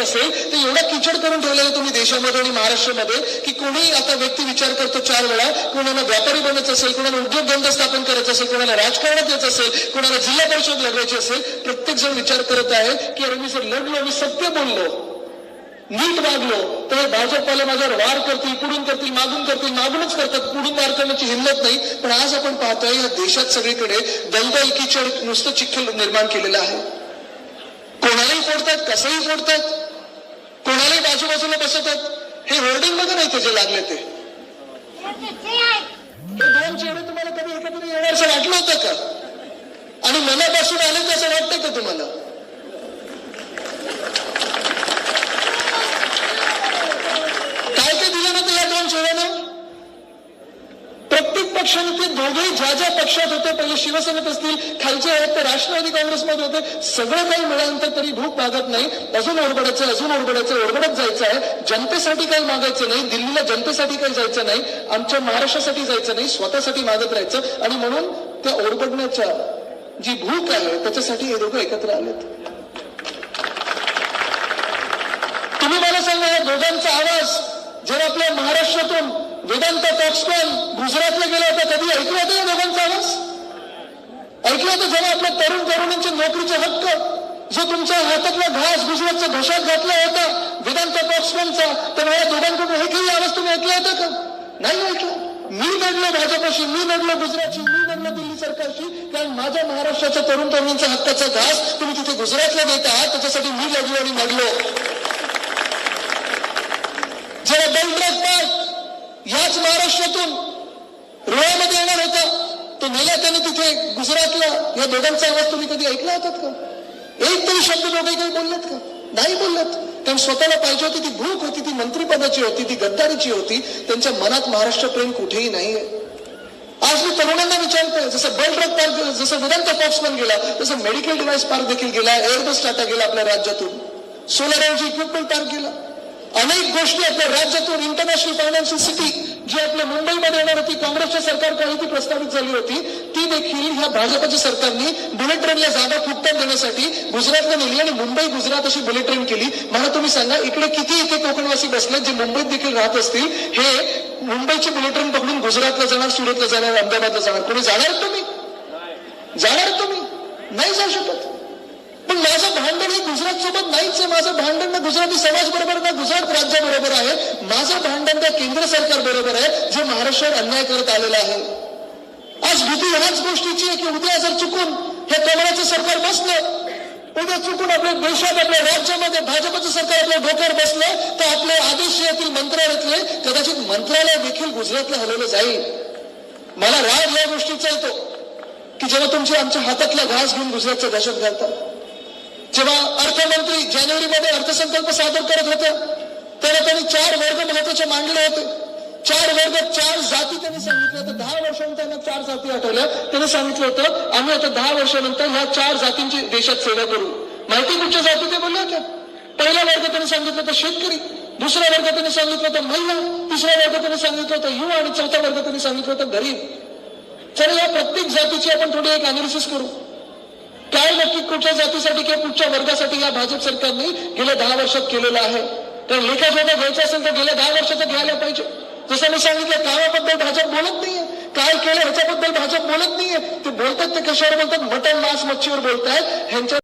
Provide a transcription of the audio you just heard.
असेल तर एवढा किचड करून ठेवलेला आहे तुम्ही देशामध्ये आणि महाराष्ट्रामध्ये की कोणी आता व्यक्ती विचार करतो चार वेळा कोणाला व्यापारी बनायचं असेल कोणाला उद्योगधंदा स्थापन करायचं असेल कोणाला राजकारणात यायचं असेल कोणाला जिल्हा परिषद लढवायची असेल प्रत्येक जण विचार करत आहे की अरे मी जर लढलो मी सत्य बोललो नीट वागलो तर भाजपवाले माझ्यावर वार करतील पुढून करतील मागून करतील मागूनच करतात पुढून वार करण्याची हिंमत नाही. पण आज आपण पाहतोय या देशात सगळीकडे दलदल किचड नुसतं चिखल निर्माण केलेलं आहे. कोणालाही फोडतात कसंही फोडतात कोणालाही बाजूबाजूला बसवतात? हे होर्डिंगमध्ये नाही त्याचे लागले ते. दोन चेहरे तुम्हाला कधी एकत्र येणार असं वाटलं होतं का? आणि मनापासून आले तसं असं वाटतं का तुम्हाला काय ते दिलं ना या दोन चेहऱ्यानं प्रत्येक पक्षाने ते दोघेही ज्या ज्या पक्षात होते पहिले शिवसेनेत असतील खालचे आहेत ते राष्ट्रवादी काँग्रेसमध्ये होते सगळं काही मिळाल्यानंतर तरी भूक मागत नाही. अजून ओरबडायचं अजून ओरबडायचं ओरबडत जायचं आहे. जनतेसाठी काही मागायचं नाही दिल्लीला जनतेसाठी काही जायचं नाही आमच्या महाराष्ट्रासाठी जायचं नाही स्वतःसाठी मागत राहायचं. आणि म्हणून त्या ओरबडण्याच्या जी भूक आहे त्याच्यासाठी हे दोघं एकत्र आलेत. तुम्ही मला सांगा या दोघांचा आवाज जर आपल्या महाराष्ट्रातून वेदांत टॉक्सकॉन गुजरातला गेला तुम्ही ऐकलं होतं या दोघांचा आवाज? ऐकलं होतं जेव्हा आपल्या तरुण तरुणींचे नोकरीचे हक्क जो तुमच्या हातातला घास गुजरातच्या घशात घातला होता वेदांचा टॉक्सकॉनचा तर मला दोघांकडून एकही आवाज तुम्ही ऐकला होता का? नाही ऐकलं. मी लढलो भाजपशी मी लढलो गुजरातशी मी लढलो दिल्ली सरकारशी कारण माझ्या महाराष्ट्राच्या तरुण तरुणींच्या हक्काचा घास तुम्ही तिथे गुजरातला देत आहात त्याच्यासाठी मी लढलो आणि लढलो जेव्हा बेलड्रग पार्क याच महाराष्ट्रातून तो नेला त्याने तिथे गुजरातला या दोघांचा आवाज तुम्ही कधी ऐकला होतात का? एक तरी शब्द दोघे काही बोललात का? नाही बोललात. कारण स्वतःला पाहिजे होती ती भूक होती ती मंत्रिपदाची होती ती गद्दारीची होती. त्यांच्या मनात महाराष्ट्र प्रेम कुठेही नाहीये. आज मी तरुणांना विचारतोय जसं बलड्रग पार्क जसं वेदांत पॉक्समन पण गेला तसं मेडिकल डिव्हाइस पार्क देखील गेला एअरबस टाटा गेला आपल्या राज्यातून. सोलर एनर्जी इक्विपमेंट पार्क गेला अनेक गोष्टी आपल्या राज्यातून इंटरनॅशनल फायनान्शियल सिटी जी आपल्या मुंबईमध्ये येणार होती काँग्रेसच्या सरकारकडे ती प्रस्तावित झाली होती ती देखील ह्या भाजपच्या सरकारने बुलेट ट्रेनला जागा फुटतात देण्यासाठी गुजरातला नेली आणि मुंबई गुजरात अशी बुलेट ट्रेन केली. मला तुम्ही सांगा इकडे किती इथे कोकणवासी बसलेत जे मुंबईत देखील राहत असतील? हे मुंबईची बुलेट ट्रेन पकडून गुजरातला जाणार सुरतला जाणार अहमदाबादला जाणार. कोणी जाणार तुम्ही? जाणार तुम्ही? नाही जाऊ शकत. पण माझं भांडण हे गुजरात सोबत नाहीच आहे माझं भांडण ना गुजराती समाज बरोबर ना गुजरात राज्य बरोबर आहे. माझं भांडण त्या केंद्र सरकार बरोबर आहे जे महाराष्ट्रावर अन्याय करत आलेलं आहे. आज भीती ह्याच गोष्टीची आहे की उद्या जर चुकून हे कमळाचं सरकार बसलं उद्या चुकून आपल्या देशात आपल्या राज्यामध्ये भाजपचं सरकार आपल्या डोक्यावर बसलं तर आपले आदेश येथील मंत्रालयातले कदाचित मंत्रालय देखील गुजरातला हलवलं जाईल. मला राग या गोष्टीचा येतो की जेव्हा तुमचे आमच्या हातातला घास घेऊन गुजरातचा दहशत घालतात जेव्हा अर्थमंत्री जानेवारीमध्ये अर्थसंकल्प सादर करत होते. तेव्हा त्यांनी चार वर्ग महत्त्वाचे मांडले होते. चार वर्ग चार जाती त्यांनी सांगितलं होतं. दहा वर्षांनी त्यांना चार जाती आठवल्या. त्यांनी सांगितलं होतं आम्ही आता दहा वर्षानंतर ह्या चार जातींची देशात सेवा करू. माहिती कुठच्या जाती ते बोलले होते? पहिला वर्ग त्यांनी सांगितलं होतं शेतकरी. दुसरा वर्ग त्यांनी सांगितलं होतं महिला. तिसरा वर्ग त्यांनी सांगितलं होतं युवा. आणि चौथा वर्ग त्यांनी सांगितलं होतं गरीब. चला या प्रत्येक जातीची आपण थोडी एक अनालिसिस करू. काय नक्की कुठच्या जातीसाठी किंवा कुठच्या वर्गासाठी या भाजप सरकारने गेल्या दहा वर्षात केलेलं आहे? तर लेखाजोखा घ्यायचा असेल तर गेल्या दहा वर्षाचं घ्यायला पाहिजे. जसं मी सांगितलं कामाबद्दल भाजप बोलत नाहीये. काय केलं ह्याच्याबद्दल भाजप बोलत नाहीये. ते बोलतात ते कशावर बोलतात? मटन मांस मच्छीवर बोलतायत. ह्यांच्या